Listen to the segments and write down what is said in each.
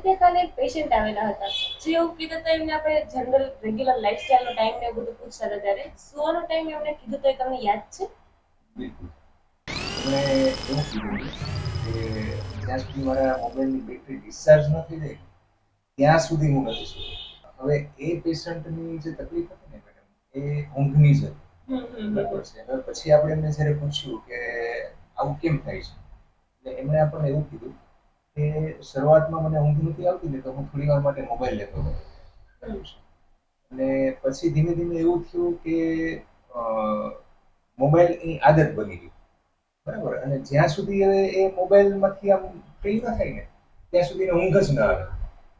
રીતે કાલે પેશન્ટ આવેલા હતા. જે એવું કીધું તો એમને આપણે જનરલ રેગ્યુલર લાઈફસ્ટાઈલનો ટાઈમ ને બધું પૂછતા હતા ત્યારે. સુવાનો ટાઈમ એમને કીધું તો એ તમને યાદ છે? એમણે એવું કીધું કે જ્યાં સુધી મારા મોબાઈલની બેટરી ડિસ્ચાર્જ નથી થઈ ત્યાં સુધી હું નથી સૂતો. હવે એ પેશન્ટની જે તકલીફ હતી ને મેડમ એ ઊંઘની જ હતી. બરાબર છે. હવે પછી આપણે એમને જ્યારે પૂછ્યું કે આવું કેમ થાય છે એટલે એમણે આપણને એવું કીધું કે શરૂઆતમાં મને ઊંઘ નથી આવતી ને તો હું થોડી વાર માટે મોબાઈલ લેતો હતો અને પછી ધીમે ધીમે એવું થયું કે મોબાઈલ એની આદત બની ગઈ. બરાબર? અને જ્યાં સુધી એ મોબાઈલમાંથી આમ ફ્રી ન થાય ને, ત્યાં સુધી ઊંઘ જ ન આવે.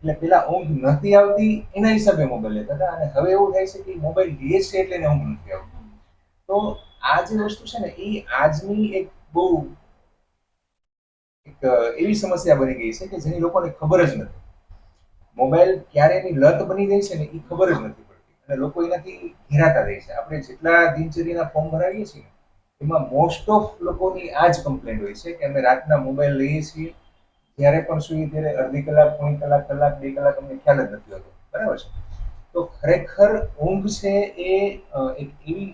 એટલે પેલા ઊંઘ નથી આવતી, એના હિસાબે મોબાઈલ લેતા હતા. અને હવે એવું થાય છે કે મોબાઈલ લે છે એટલે ઊંઘ નથી આવતી. તો આ જે વસ્તુ છે ને, એ આજની એક બહુ એવી સમસ્યા બની ગઈ છે કે જેની લોકોને ખબર જ નથી. મોબાઈલ ક્યારે એની લત બની ગઈ છે ને એ ખબર જ નથી પડતી. અને લોકો એનાથી ઘેરાતા રહે છે. આપણે જેટલા દિનચર્યાના ફોર્મ ભરાવીએ છીએ એમાં મોસ્ટ ઓફ લોકોની આ જ કમ્પ્લેન્ટ હોય છે કે અમે રાતના મોબાઈલ લઈએ છીએ, જ્યારે પણ સુઈ, ત્યારે અડધી કલાક, પોણી કલાક કલાક, બે કલાક અમને ખ્યાલ જ નથી હોતો. બરાબર છે? તો ખરેખર ઊંઘ છે એ એક એવી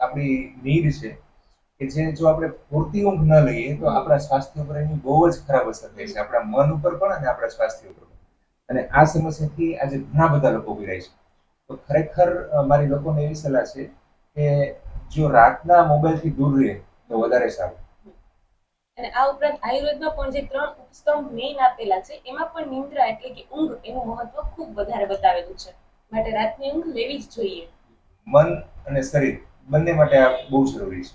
આપણી નીડ છે કે જે જો આપણે પૂરતી ઊંઘ ન લઈએ તો આપણા સ્વાસ્થ્ય ઉપર એની બહુ જ ખરાબ અસર થાય છે. આપણા મન ઉપર પણ અને આપણા સ્વાસ્થ્ય ઉપર અને આ સમસ્યાથી આજે ઘણા બધા લોકો પીડાય છે. તો ખરેખર મારી લોકોને એવી સલાહ છે કે જો રાતના મોબાઈલથી દૂર રહે તો વધારે સારું. અને આ ઉપરાંત આયુર્વેદમાં પણ જે ત્રણ ઉપસ્તંભ મેઇન આપેલા છે એમાં પણ નિંદ્રા એટલે કે ઊંઘ એનું મહત્વ ખૂબ વધારે બતાવેલું છે. માટે રાતની ઊંઘ લેવી જ જોઈએ. મન અને શરીર બંને માટે આ બહુ જરૂરી છે.